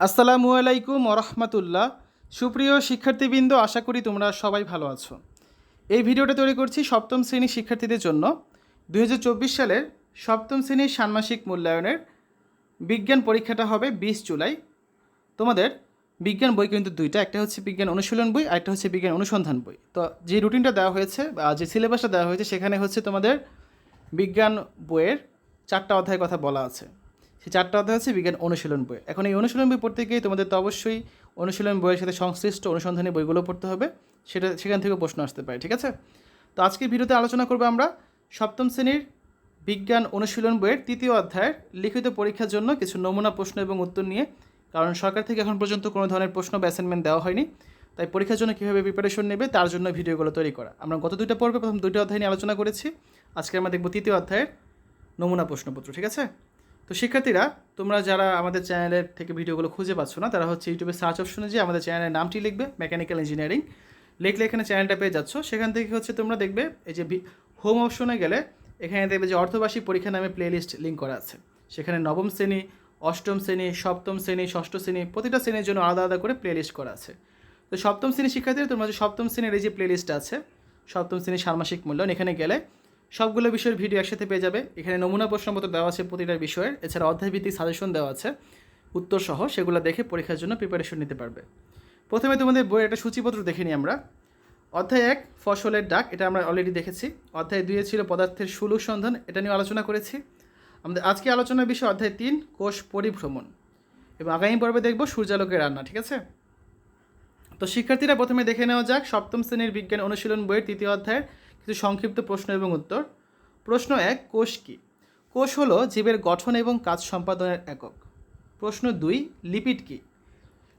আসসালামু আলাইকুম ওরহমতুল্লাহ। সুপ্রিয় শিক্ষার্থীবৃন্দ, আশা করি তোমরা সবাই ভালো আছো। এই ভিডিওটা তৈরি করছি সপ্তম শ্রেণির শিক্ষার্থীদের জন্য। দু হাজার চব্বিশ সালের সপ্তম শ্রেণির ষান্মাসিক মূল্যায়নের বিজ্ঞান পরীক্ষাটা হবে বিশ জুলাই। তোমাদের বিজ্ঞান বই কিন্তু দুইটা, একটা হচ্ছে বিজ্ঞান অনুশীলন বই আর একটা হচ্ছে বিজ্ঞান অনুসন্ধান বই। তো যে রুটিনটা দেওয়া হয়েছে বা যে সিলেবাসটা দেওয়া হয়েছে, সেখানে হচ্ছে তোমাদের বিজ্ঞান বইয়ের চারটা অধ্যায়ের কথা বলা আছে। সেই চারটা অধ্যায় হচ্ছে বিজ্ঞান অনুশীলন বই। এখন এই অনুশীলন বই পড়তে গিয়ে তোমাদের তো অবশ্যই অনুশীলন বইয়ের সাথে সংশ্লিষ্ট অনুসন্ধানী বইগুলো পড়তে হবে। সেটা, সেখান থেকে প্রশ্ন আসতে পারে, ঠিক আছে? তো আজকের ভিডিওতে আলোচনা করব আমরা সপ্তম শ্রেণির বিজ্ঞান অনুশীলন বইয়ের তৃতীয় অধ্যায়ের লিখিত পরীক্ষার জন্য কিছু নমুনা প্রশ্ন এবং উত্তর নিয়ে। কারণ সরকার থেকে এখন পর্যন্ত কোনো ধরনের প্রশ্ন বা অ্যাসাইনমেন্ট দেওয়া হয়নি। তাই পরীক্ষার জন্য কীভাবে প্রিপারেশন নেবে তার জন্য ভিডিওগুলো তৈরি করা। আমরা গত দুইটা পর্বে প্রথম দুইটা অধ্যায় নিয়ে আলোচনা করেছি। আজকে আমরা দেখব তৃতীয় অধ্যায়ের নমুনা প্রশ্নপত্র, ঠিক আছে? তো শিক্ষার্থীরা, তোমরা যারা আমাদের চ্যানেলের থেকে ভিডিওগুলো খুঁজে পাচ্ছ না, তারা হচ্ছে ইউটিউবে সার্চ অপশনে যে আমাদের চ্যানেলের নামটি লিখবে মেকানিক্যাল ইঞ্জিনিয়ারিং লিখলে এখানে চ্যানেলটা পেয়ে যাচ্ছ। সেখান থেকে হচ্ছে তোমরা দেখবে এই যে হোম অপশনে গেলে এখানে দেখবে যে অর্থবাসী পরীক্ষা নামে প্লেলিস্ট লিঙ্ক করা আছে। সেখানে নবম শ্রেণি, অষ্টম শ্রেণি, সপ্তম শ্রেণি, ষষ্ঠ শ্রেণি প্রতিটা শ্রেণির জন্য আলাদা আলাদা করে প্লেলিস্ট করা আছে। তো সপ্তম শ্রেণির শিক্ষার্থীরা, তোমরা যে সপ্তম শ্রেণির এই যে প্লেলিস্ট আছে, সপ্তম শ্রেণির ষান্মাসিক মূল্যায়ন, এখানে গেলে সবগুলো বিষয়ের ভিডিও একসাথে পেয়ে যাবে। এখানে নমুনা প্রশ্নপত্র দেওয়া আছে প্রতিটা বিষয়ের। এছাড়া অধ্যায়ভিত্তিক সাজেশন দেওয়া আছে। উত্তর সহ সেগুলো দেখে পরীক্ষার জন্য প্রিপারেশন নিতে পারবে। প্রথমে তোমাদের বইয়ের একটা সূচিপত্র দেখে নিই আমরা। অধ্যায় এক, ফসলের ডাক, এটা আমরা অলরেডি দেখেছি। অধ্যায় দুইয়ে ছিল পদার্থের সুলুক সন্ধান, এটা নিয়ে আলোচনা করেছি। আমাদের আজকে আলোচনার বিষয় অধ্যায় তিন, কোষ পরিভ্রমণ। এবং আগামী পর্বে দেখব সূর্যালোকের রান্না, ঠিক আছে? তো শিক্ষার্থীরা প্রথমে দেখে নেওয়া যাক সপ্তম শ্রেণির বিজ্ঞান অনুশীলন বইয়ের তৃতীয় অধ্যায়ের কিছু সংক্ষিপ্ত প্রশ্ন এবং উত্তর। প্রশ্ন এক, কোষ কী? কোষ হলো জীবের গঠন এবং কাজ সম্পাদনের একক। প্রশ্ন দুই, লিপিড কী?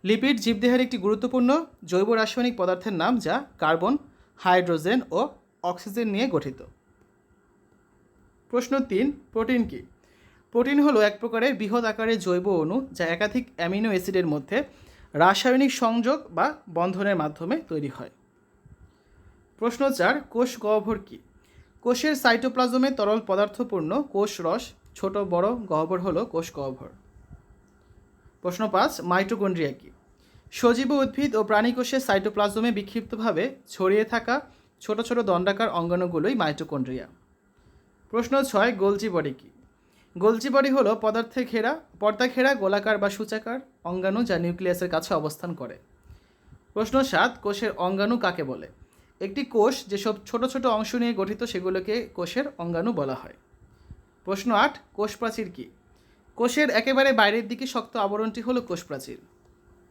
লিপিড জীবদেহের একটি গুরুত্বপূর্ণ জৈব রাসায়নিক পদার্থের নাম যা কার্বন, হাইড্রোজেন ও অক্সিজেন নিয়ে গঠিত। প্রশ্ন তিন, প্রোটিন কী? প্রোটিন হলো এক প্রকারের বৃহৎ আকারের জৈব অণু যা একাধিক অ্যামিনো অ্যাসিডের মধ্যে রাসায়নিক সংযোগ বা বন্ধনের মাধ্যমে তৈরি হয়। প্রশ্ন চার কোষ গহ্বর কী? কোষের সাইটোপ্লাজমে তরল পদার্থপূর্ণ কোষ রস, ছোট, বড়, গহ্বর হলো কোষ গহ্বর। প্রশ্ন পাঁচ, মাইটোকন্ড্রিয়া কী? সজীব উদ্ভিদ ও প্রাণী কোষের সাইটোপ্লাজমে বিক্ষিপ্তভাবে ছড়িয়ে থাকা ছোট ছোট দণ্ডাকার অঙ্গাণুগুলোই মাইটোকন্ড্রিয়া। প্রশ্ন ছয়, গোলজি বডি কী? গোলজি বডি হলো পদার্থে ঘেরা, পর্দা ঘেরা, গোলাকার বা সূচাকার অঙ্গাণু যা নিউক্লিয়াসের কাছে অবস্থান করে। প্রশ্ন সাত, কোষের অঙ্গাণু কাকে বলে? একটি কোষ যেসব ছোট ছোট অংশ নিয়ে গঠিত, সেগুলোকে কোষের অঙ্গাণু বলা হয়। প্রশ্ন আট কোষ প্রাচীর কী? কোষের একেবারে বাইরের দিকে শক্ত আবরণটি হলো কোষ প্রাচীর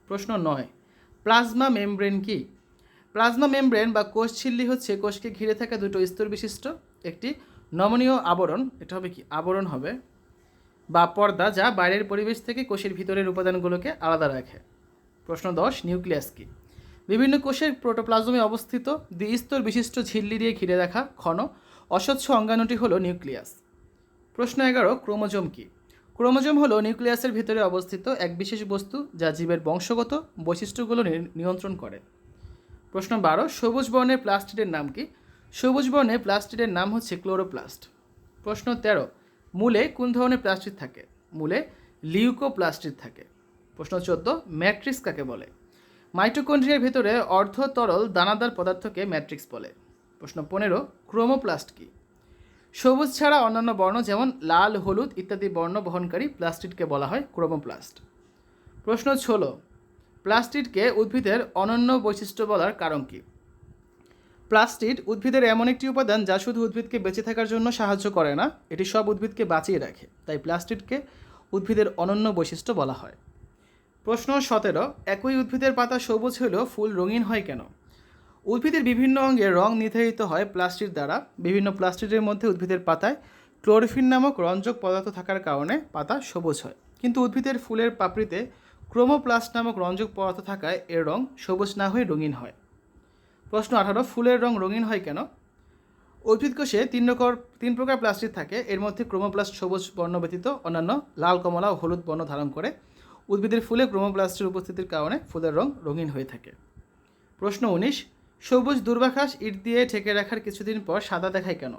প্রশ্ন নয়, প্লাজমা মেমব্রেন কি? প্লাজমা মেমব্রেন বা কোষ ঝিল্লি হচ্ছে কোষকে ঘিরে থাকা দুটো স্তর বিশিষ্ট। একটি নমনীয় আবরণ, এটা হবে কি? আবরণ হবে বা পর্দা যা বাইরের পরিবেশ থেকে কোষের ভিতরের উপাদানগুলোকে আলাদা রাখে। প্রশ্ন দশ, নিউক্লিয়াস কি? বিভিন্ন কোষের প্রোটোপ্লাজমে অবস্থিত দ্বিস্তর বিশিষ্ট ঝিল্লি দিয়ে ঘিরে দেখা ঘন, অস্বচ্ছ অঙ্গাণুটি হলো নিউক্লিয়াস। প্রশ্ন এগারো, ক্রোমোজোম কি? ক্রোমোজোম হলো নিউক্লিয়াসের ভিতরে অবস্থিত এক বিশেষ বস্তু যা জীবের বংশগত বৈশিষ্ট্যগুলো নিয়ন্ত্রণ করে। প্রশ্ন বারো, সবুজ বর্ণের প্লাস্টিডের নাম কি? সবুজ বর্ণের প্লাস্টিডের নাম হচ্ছে ক্লোরোপ্লাস্ট। প্রশ্ন তেরো, মূলে কোন ধরনের প্লাস্টিড থাকে? মূলে লিউকোপ্লাস্টিড থাকে। প্রশ্ন চোদ্দ, ম্যাট্রিক্স কাকে বলে? মাইটোকন্ড্রিয়ার ভেতরে অর্ধ তরল দানাদার পদার্থকে ম্যাট্রিক্স বলে। প্রশ্ন পনেরো, ক্রোমোপ্লাস্ট কি? সবুজ ছাড়া অন্যান্য বর্ণ যেমন লাল, হলুদ ইত্যাদি বর্ণ বহনকারী প্লাস্টিডকে বলা হয় ক্রোমোপ্লাস্ট। প্রশ্ন ষোলো, প্লাস্টিডকে উদ্ভিদের অনন্য বৈশিষ্ট্য বলার কারণ কী? প্লাস্টিড উদ্ভিদের এমন একটি উপাদান যা শুধু উদ্ভিদকে বেঁচে থাকার জন্য সাহায্য করে না, এটি সব উদ্ভিদকে বাঁচিয়ে রাখে। তাই প্লাস্টিডকে উদ্ভিদের অনন্য বৈশিষ্ট্য বলা হয়। প্রশ্ন সতেরো, একই উদ্ভিদের পাতা সবুজ হলেও ফুল রঙিন হয় কেন? উদ্ভিদের বিভিন্ন অঙ্গে রং নির্ধারিত হয় প্লাস্টিক দ্বারা। বিভিন্ন প্লাস্টিকের মধ্যে উদ্ভিদের পাতায় ক্লোরোফিন নামক রঞ্জক পদার্থ থাকার কারণে পাতা সবুজ হয়। কিন্তু উদ্ভিদের ফুলের পাপড়িতে ক্রোমোপ্লাস্ট নামক রঞ্জক পদার্থ থাকায় এর রং সবুজ না হয়ে রঙিন হয়। প্রশ্ন আঠারো, ফুলের রং রঙিন হয় কেন? উদ্ভিদ কোষে তিন রকম, তিন প্রকার প্লাস্টিক থাকে। এর মধ্যে ক্রোমোপ্লাস্ট সবুজ বর্ণ ব্যতীত অন্যান্য লাল, কমলা ও হলুদ বর্ণ ধারণ করে। উদ্ভিদের ফুলে ক্রোমোপ্লাস্টের উপস্থিতির কারণে ফুলের রং রঙিন হয়ে থাকে। প্রশ্ন উনিশ, সবুজ দুর্বাঘাস ইট দিয়ে ঢেকে রাখার কিছুদিন পর সাদা দেখায় কেন?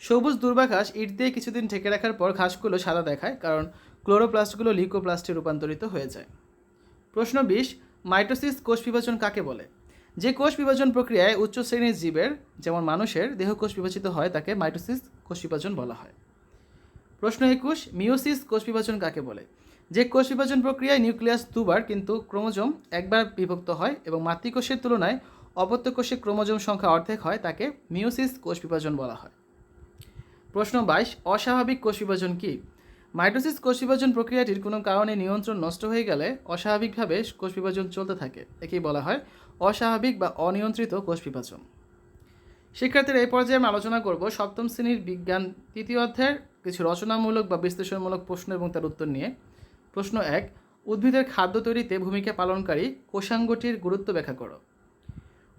সবুজ দুর্বাঘাস ইট দিয়ে কিছুদিন ঠেকে রাখার পর ঘাসগুলো সাদা দেখায় কারণ ক্লোরোপ্লাস্টগুলো লিকোপ্লাস্টে রূপান্তরিত হয়ে যায়। প্রশ্ন বিশ, মাইটোসিস কোষ বিভাজন কাকে বলে? যে কোষ বিভাজন প্রক্রিয়ায় উচ্চ শ্রেণির জীবের, যেমন মানুষের, দেহ কোষ বিভাজিত হয় তাকে মাইটোসিস কোষ বিভাজন বলা হয়। প্রশ্ন একুশ মিওসিস কোষ বিভাজন কাকে বলে? যে কোষ বিভাজন প্রক্রিয়ায় নিউক্লিয়াস দুবার কিন্তু ক্রোমোজোম একবার বিভক্ত হয় এবং মাতৃকোষের তুলনায় অপত্য কোষে ক্রোমোজোম সংখ্যা অর্ধেক হয়, তাকে মিউসিস কোষ বিভাজন বলা হয়। প্রশ্ন বাইশ, অস্বাভাবিক কোষ বিভাজন কী? মাইটোসিস কোষ বিভাজন প্রক্রিয়াটির কোনো কারণে নিয়ন্ত্রণ নষ্ট হয়ে গেলে অস্বাভাবিকভাবে কোষ বিভাজন চলতে থাকে, একেই বলা হয় অস্বাভাবিক বা অনিয়ন্ত্রিত কোষ বিভাজন। শিক্ষার্থীরা এই পর্যায়ে আমি আলোচনা করব সপ্তম শ্রেণির বিজ্ঞান, তৃতীয় অধ্যায়ের কিছু রচনামূলক বা বিশ্লেষণমূলক প্রশ্ন এবং তার উত্তর নিয়ে। প্রশ্ন এক, উদ্ভিদের খাদ্য তৈরিতে ভূমিকা পালনকারী কোষাঙ্গটির গুরুত্ব ব্যাখ্যা করো।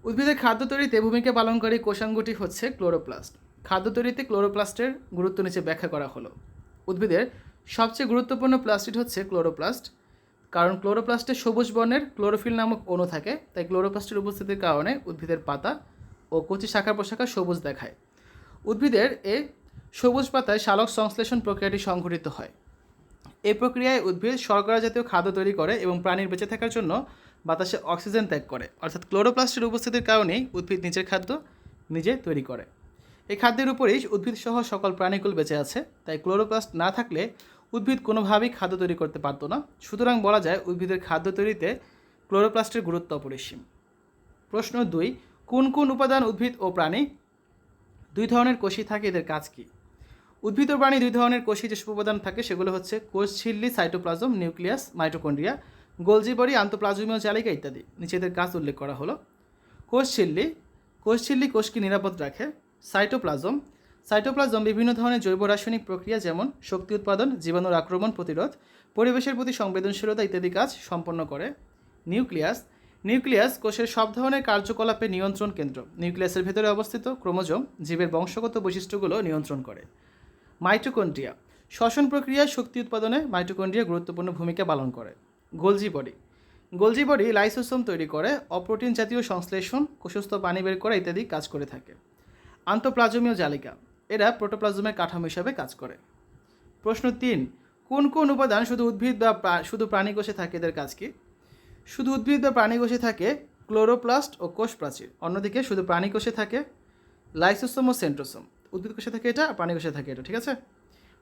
উদ্ভিদের খাদ্য তৈরিতে ভূমিকা পালনকারী কোষাঙ্গটি হচ্ছে ক্লোরোপ্লাস্ট। খাদ্য তৈরিতে ক্লোরোপ্লাস্টের গুরুত্ব নিচে ব্যাখ্যা করা হলো। উদ্ভিদের সবচেয়ে গুরুত্বপূর্ণ প্লাস্টিড হচ্ছে ক্লোরোপ্লাস্ট, কারণ ক্লোরোপ্লাস্টে সবুজ বর্ণের ক্লোরোফিল নামক অণু থাকে, তাই ক্লোরোপ্লাস্টের উপস্থিতির কারণে উদ্ভিদের পাতা ও কচি শাখা প্রশাখা সবুজ দেখায়। উদ্ভিদের এ সবুজ পাতায় শালক সংশ্লেষণ প্রক্রিয়াটি সংঘটিত হয়। এই প্রক্রিয়ায় উদ্ভিদ শর্করা জাতীয় খাদ্য তৈরি করে এবং প্রাণীর বেঁচে থাকার জন্য বাতাসে অক্সিজেন ত্যাগ করে। অর্থাৎ ক্লোরোপ্লাস্টের উপস্থিতির কারণেই উদ্ভিদ নিজের খাদ্য নিজে তৈরি করে। এই খাদ্যের উপরেই উদ্ভিদ সহ সকল প্রাণীকুল বেঁচে আছে, তাই ক্লোরোপ্লাস্ট না থাকলে উদ্ভিদ কোনোভাবেই খাদ্য তৈরি করতে পারতো না। সুতরাং বলা যায় উদ্ভিদের খাদ্য তৈরিতে ক্লোরোপ্লাস্টের গুরুত্ব অপরিসীম। প্রশ্ন দুই, কোন কোন উপাদান উদ্ভিদ ও প্রাণী? দুই ধরনের কোষই থাকে, এদের কাজ কী? উদ্ভিদ প্রাণী দুই ধরনের কোষী যেসব উপাদান থাকে, সেগুলো হচ্ছে কোষ, ঝিল্লি, cytoplasm, nucleus, mitochondria Golgi body আন্তঃপ্লাজমীয় জালিকা ইত্যাদি। নিচেদের কাজ উল্লেখ করা হলো। কোষ, ঝিল্লি। কোষ, ঝিল্লি কোষকে নিরাপদ রাখে। সাইটোপ্লাজম। সাইটোপ্লাজম বিভিন্ন ধরনের জৈব রাসায়নিক প্রক্রিয়া, যেমন শক্তি উৎপাদন, জীবাণুর আক্রমণ প্রতিরোধ, পরিবেশের প্রতি সংবেদনশীলতা ইত্যাদি কাজ সম্পন্ন করে। নিউক্লিয়াস। নিউক্লিয়াস কোষের সব ধরনের কার্যকলাপের নিয়ন্ত্রণ কেন্দ্র। নিউক্লিয়াসের ভেতরে অবস্থিত ক্রোমোজোম, জীবের বংশগত বৈশিষ্ট্যগুলো নিয়ন্ত্রণ করে। মাইটোকন্ড্রিয়া। শ্বসন প্রক্রিয়ায় শক্তি উৎপাদনে মাইটোকন্ড্রিয়া গুরুত্বপূর্ণ ভূমিকা পালন করে। Golgi body. Golgi body lysosome তৈরি করে, অপ্রোটিন জাতীয় সংশ্লেষণ কোষস্থ পানি বের করা ইত্যাদি কাজ করে থাকে। আন্তঃপ্লাজমীয় জালিকা। এরা প্রোটোপ্লাজমের কাঠামো হিসাবে কাজ করে। প্রশ্ন তিন, কোন কোন উপাদান শুধু উদ্ভিদ বা শুধু প্রাণী কোষে থাকে এদের কাজ কি? শুধু উদ্ভিদ বা প্রাণী কোষে থাকে ক্লোরোপ্লাস্ট ও কোষ প্রাচীর অন্যদিকে শুধু প্রাণী কোষে থাকে লাইসোসোম ও সেন্ট্রোসোম। উদ্ভিদ কোষে থাকে এটা, প্রাণী কোষে থাকে এটা, ঠিক আছে?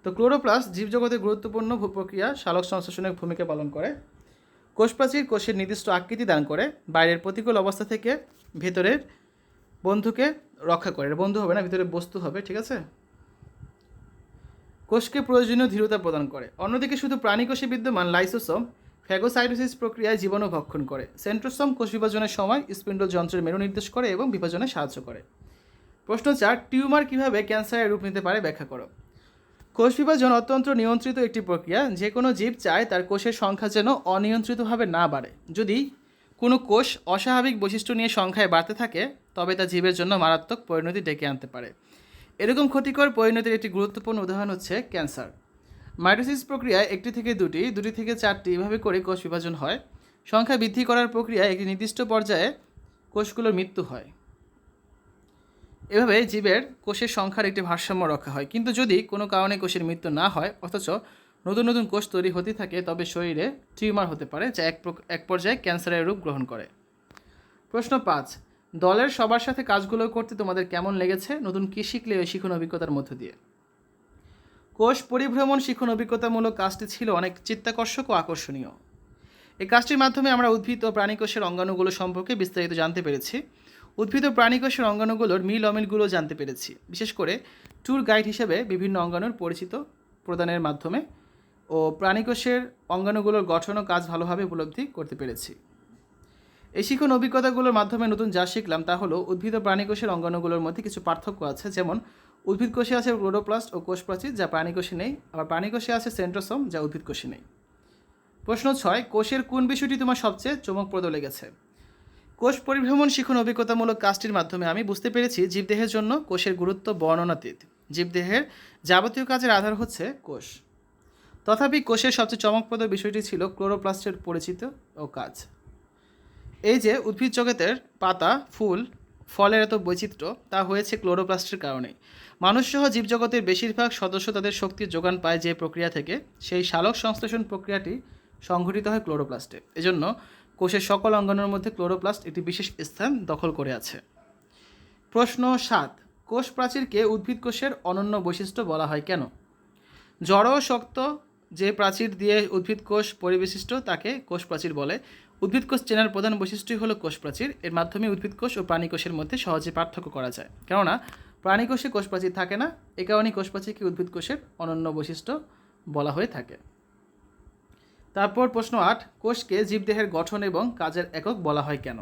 তো ক্লোরোপ্লাস্ট জীবজগতের গুরুত্বপূর্ণ প্রক্রিয়া শালক সংশ্লেষণের ভূমিকা পালন করে। কোষ প্রাচীর কোষের নির্দিষ্ট আকৃতি দান করে, বাইরের প্রতিকূল অবস্থা থেকে ভেতরের বন্ধুকে রক্ষা করে। বন্ধু হবে না, ভিতরে বস্তু হবে, ঠিক আছে? কোষকে প্রয়োজনীয় ধীরতা প্রদান করে। অন্যদিকে শুধু প্রাণী কোষে বিদ্যমান লাইসোসোম ফ্যাগোসাইটোসিস প্রক্রিয়ায় জীবাণু ভক্ষণ করে। সেন্ট্রোসোম কোষ বিভাজনের সময় স্পিন্ডল যন্ত্রের মেরু নির্দেশ করে এবং বিভাজনে সাহায্য করে। প্রশ্ন চার, টিউমার কীভাবে ক্যান্সারের রূপ নিতে পারে ব্যাখ্যা করো। কোষ বিভাজন অত্যন্ত নিয়ন্ত্রিত একটি প্রক্রিয়া, যে কোনো জীব চায় তার কোষের সংখ্যা যেন অনিয়ন্ত্রিতভাবে না বাড়ে। যদি কোনো কোষ অস্বাভাবিক বৈশিষ্ট্য নিয়ে সংখ্যায় বাড়তে থাকে, তবে তা জীবের জন্য মারাত্মক পরিণতি ডেকে আনতে পারে। এরকম ক্ষতিকর পরিণতির একটি গুরুত্বপূর্ণ উদাহরণ হচ্ছে ক্যান্সার। মাইটোসিস প্রক্রিয়ায় একটি থেকে দুটি দুটি থেকে চারটি এভাবে করে কোষ বিভাজন হয়। সংখ্যা বৃদ্ধি করার প্রক্রিয়ায় একটি নির্দিষ্ট পর্যায়ে কোষগুলোর মৃত্যু হয়। এভাবে জীবের কোষের সংখ্যার একটি ভারসাম্য রক্ষা হয়। কিন্তু যদি কোনো কারণে কোষের মৃত্যু না হয়, অথচ নতুন নতুন কোষ তৈরি হতে থাকে, তবে শরীরে টিউমার হতে পারে, যা এক এক পর্যায়ে ক্যান্সারের রূপ গ্রহণ করে। প্রশ্ন পাঁচ, দলের সবার সাথে কাজগুলো করতে তোমাদের কেমন লেগেছে? নতুন কী শিখলে ওই শিখন অভিজ্ঞতার মধ্য দিয়ে? কোষ পরিভ্রমণ শিখন অভিজ্ঞতামূলক কাজটি ছিল অনেক চিত্তাকর্ষক ও আকর্ষণীয়। এই কাজটির মাধ্যমে আমরা উদ্ভিদ ও প্রাণী কোষের অঙ্গাণুগুলো সম্পর্কে বিস্তারিত জানতে পেরেছি। উদ্ভিদ ও প্রাণী কোষের অঙ্গাণুগুলোর মিল অমিলগুলো জানতে পেরেছি। বিশেষ করে ট্যুর গাইড হিসেবে বিভিন্ন অঙ্গাণুর পরিচিত প্রদানের মাধ্যমে ও প্রাণীকোষের অঙ্গাণুগুলোর গঠন ও কাজ ভালোভাবে উপলব্ধি করতে পেরেছি। এই শিক্ষণ অভিজ্ঞতাগুলোর মাধ্যমে নতুন যা শিখলাম তা হলো উদ্ভিদ ও প্রাণী কোষের অঙ্গাণুগুলোর মধ্যে কিছু পার্থক্য আছে, যেমন উদ্ভিদ কোষে আছে ক্লোরোপ্লাস্ট ও কোষ প্রাচীর যা প্রাণী কোষে নেই, আবার প্রাণী কোষে আছে সেন্ট্রোসোম যা উদ্ভিদ কোষে নেই। প্রশ্ন ছয়, কোষের কোন বিষয়টি তোমার সবচেয়ে চমকপ্রদ লেগেছে? কোষ পরিভ্রমণ শিখন অভিজ্ঞতামূলক কাজটির মাধ্যমে। আমি বুঝতে পেরেছি জীবদেহের জন্য কোষের গুরুত্ব বর্ণনাতীত জীবদেহের যাবতীয় কাজের আধার হচ্ছে কোষ। তথাপি কোষের সবচেয়ে চমকপ্রদ বিষয়টি ছিল ক্লোরোপ্লাস্টের পরিচিত ও কাজ। এই যে উদ্ভিদ জগতের পাতা, ফুল, ফলের এত বৈচিত্র্য, তা হয়েছে ক্লোরোপ্লাস্টের কারণে মানুষসহ জীবজগতের বেশিরভাগ সদস্য তাদের শক্তির যোগান পায় যে প্রক্রিয়া থেকে। সেই শালক সংশ্লেষণ প্রক্রিয়াটি সংঘটিত হয় ক্লোরোপ্লাস্টে। এজন্য কোষের সকল অঙ্গাণুর মধ্যে ক্লোরোপ্লাস্ট একটি বিশেষ স্থান দখল করে আছে। প্রশ্ন সাত, কোষ প্রাচীরকে উদ্ভিদ কোষের অনন্য বৈশিষ্ট্য বলা হয় কেন? জড় শক্ত যে প্রাচীর দিয়ে উদ্ভিদ কোষ পরিবেশিষ্ট তাকে কোষ প্রাচীর বলে। উদ্ভিদ কোষ চেনার প্রধান বৈশিষ্ট্যই হলো কোষ প্রাচীর। এর মাধ্যমে উদ্ভিদ কোষ ও প্রাণী কোষের মধ্যে সহজে পার্থক্য করা যায়। কেননা, প্রাণী কোষে কোষ প্রাচীর থাকে না, এ কারণেই কোষ প্রাচীরকে উদ্ভিদ কোষের অনন্য বৈশিষ্ট্য বলা হয়ে থাকে। তারপর প্রশ্ন আট, কোষকে জীবদেহের গঠন এবং কাজের একক বলা হয় কেন?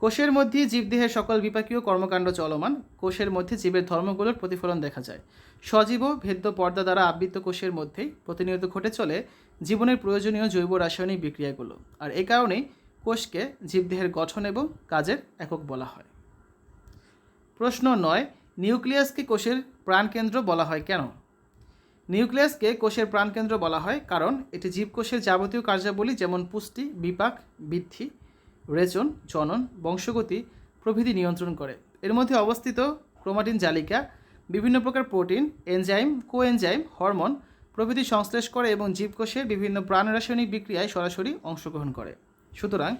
কোষের মধ্যে জীবদেহের সকল বিপাকীয় কর্মকাণ্ড চলমান, কোষের মধ্যে জীবের ধর্মগুলোর প্রতিফলন দেখা যায়। সজীব ভেদ্য পর্দা দ্বারা আবৃত কোষের মধ্যেই প্রতিনিয়ত ঘটে চলে জীবনের প্রয়োজনীয় জৈব রাসায়নিক বিক্রিয়াগুলো। আর এ কারণেই কোষকে জীবদেহের গঠন এবং কাজের একক বলা হয়। প্রশ্ন নয়, নিউক্লিয়াসকে কোষের প্রাণকেন্দ্র বলা হয় কেন? নিউক্লিয়াসকে কোষের প্রাণকেন্দ্র বলা হয় কারণ এটি জীবকোষের যাবতীয় কার্যাবলী যেমন পুষ্টি, বিপাক, বৃদ্ধি, রেচন, জনন, বংশগতি প্রভৃতি নিয়ন্ত্রণ করে। এর মধ্যে অবস্থিত ক্রোমাটিন জালিকা, বিভিন্ন প্রকার প্রোটিন, এনজাইম, কোএনজাইম, হরমোন প্রভৃতি সংশ্লেষ করে এবং জীবকোষের বিভিন্ন প্রাণ রাসায়নিক বিক্রিয়ায় সরাসরি অংশগ্রহণ করে। সুতরাং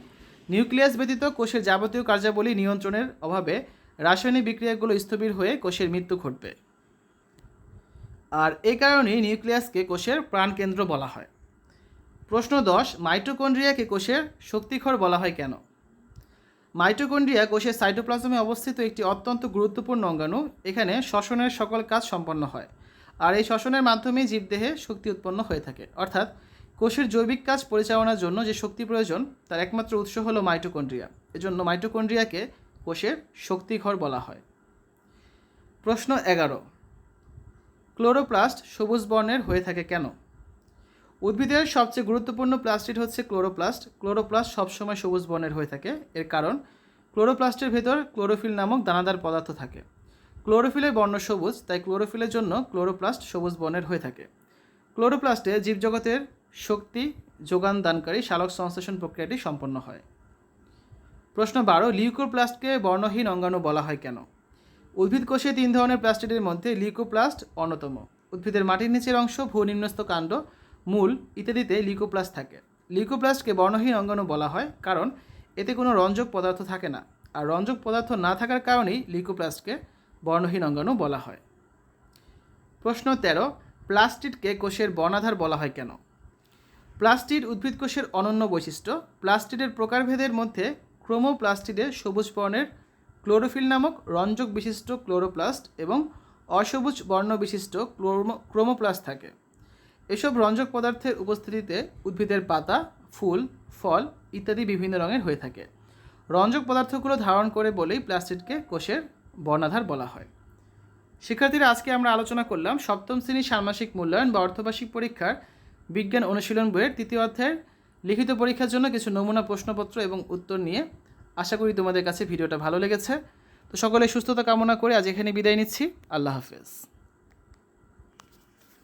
নিউক্লিয়াস ব্যতীত কোষের যাবতীয় কার্যাবলী নিয়ন্ত্রণের অভাবে রাসায়নিক বিক্রিয়াগুলো স্থবির হয়ে কোষের মৃত্যু ঘটবে। আর এই কারণেই নিউক্লিয়াসকে কোষের প্রাণকেন্দ্র বলা হয়। প্রশ্ন দশ, মাইটোকন্ড্রিয়াকে কোষের শক্তিঘর বলা হয় কেন? মাইটোকন্ড্রিয়া কোষের সাইটোপ্লাজমে অবস্থিত একটি অত্যন্ত গুরুত্বপূর্ণ অঙ্গাণু, এখানে শ্বসনের সকল কাজ সম্পন্ন হয়। আর এই শ্বসনের মাধ্যমেই জীবদেহে শক্তি উৎপন্ন হয়ে থাকে। অর্থাৎ কোষের জৈবিক কাজ পরিচালনার জন্য যে শক্তি প্রয়োজন, তার একমাত্র উৎস হলো মাইটোকন্ড্রিয়া। এজন্য মাইটোকন্ড্রিয়াকে কোষের শক্তিঘর বলা হয়। প্রশ্ন এগারো ক্লোরোপ্লাস্ট সবুজ বর্ণের হয়ে থাকে কেন? উদ্ভিদের সবচেয়ে গুরুত্বপূর্ণ প্লাস্টিড হচ্ছে ক্লোরোপ্লাস্ট। ক্লোরোপ্লাস্ট সবসময় সবুজ বর্ণের হয়ে থাকে। এর কারণ, ক্লোরোপ্লাস্টের ভেতর ক্লোরোফিল নামক দানাদার পদার্থ থাকে। ক্লোরোফিলের বর্ণ সবুজ, তাই ক্লোরোফিলের জন্য ক্লোরোপ্লাস্ট সবুজ বর্ণের হয়ে থাকে। ক্লোরোপ্লাস্টে জীবজগতের শক্তি যোগান দানকারী সালোক সংশ্লেষণ প্রক্রিয়াটি সম্পন্ন হয়। প্রশ্ন বারো, লিউকোপ্লাস্টকে বর্ণহীন অঙ্গাণু বলা হয় কেন? উদ্ভিদ কোষে তিন ধরনের প্লাস্টিডের মধ্যে লিকোপ্লাস্ট অন্যতম। উদ্ভিদের মাটির নিচের অংশ ভূনিম্নস্থ কাণ্ড, মূল ইত্যাদিতে লিউকোপ্লাস্ট থাকে। লিকোপ্লাস্টকে বর্ণহীন অঙ্গাণু বলা হয়, কারণ এতে কোনো রঞ্জক পদার্থ থাকে না, আর রঞ্জক পদার্থ না থাকার কারণেই লিকোপ্লাস্টকে বর্ণহীন অঙ্গাণু বলা হয়। প্রশ্ন তেরো, প্লাস্টিডকে কোষের বর্ণাধার বলা হয় কেন? প্লাস্টিড উদ্ভিদ কোষের অনন্য বৈশিষ্ট্য, প্লাস্টিডের প্রকারভেদের মধ্যে ক্রোমোপ্লাস্টিডে সবুজ বর্ণের ক্লোরোফিল নামক রঞ্জক বিশিষ্ট ক্লোরোপ্লাস্ট এবং অসবুজ বর্ণ বিশিষ্ট ক্রোমোপ্লাস্ট থাকে। এসব রঞ্জক পদার্থের উপস্থিতিতে উদ্ভিদের পাতা, ফুল, ফল ইত্যাদি বিভিন্ন রঙের হয়ে থাকে। রঞ্জক পদার্থগুলো ধারণ করে বলেই প্লাস্টিডকে কোষের বর্ণাধার বলা হয়। শিক্ষার্থীরা, আজকে আমরা আলোচনা করলাম সপ্তম শ্রেণির ষান্মাসিক মূল্যায়ন বা অর্ধবার্ষিক পরীক্ষার বিজ্ঞান অনুশীলন বইয়ের তৃতীয় অধ্যায়ের লিখিত পরীক্ষার জন্য কিছু নমুনা প্রশ্নপত্র এবং উত্তর নিয়ে আশা করি তোমাদের কাছে ভিডিওটা ভালো লেগেছে। তো সকলে সুস্থতা কামনা করে আজ এখানে বিদায় নিচ্ছি। আল্লাহ হাফেজ।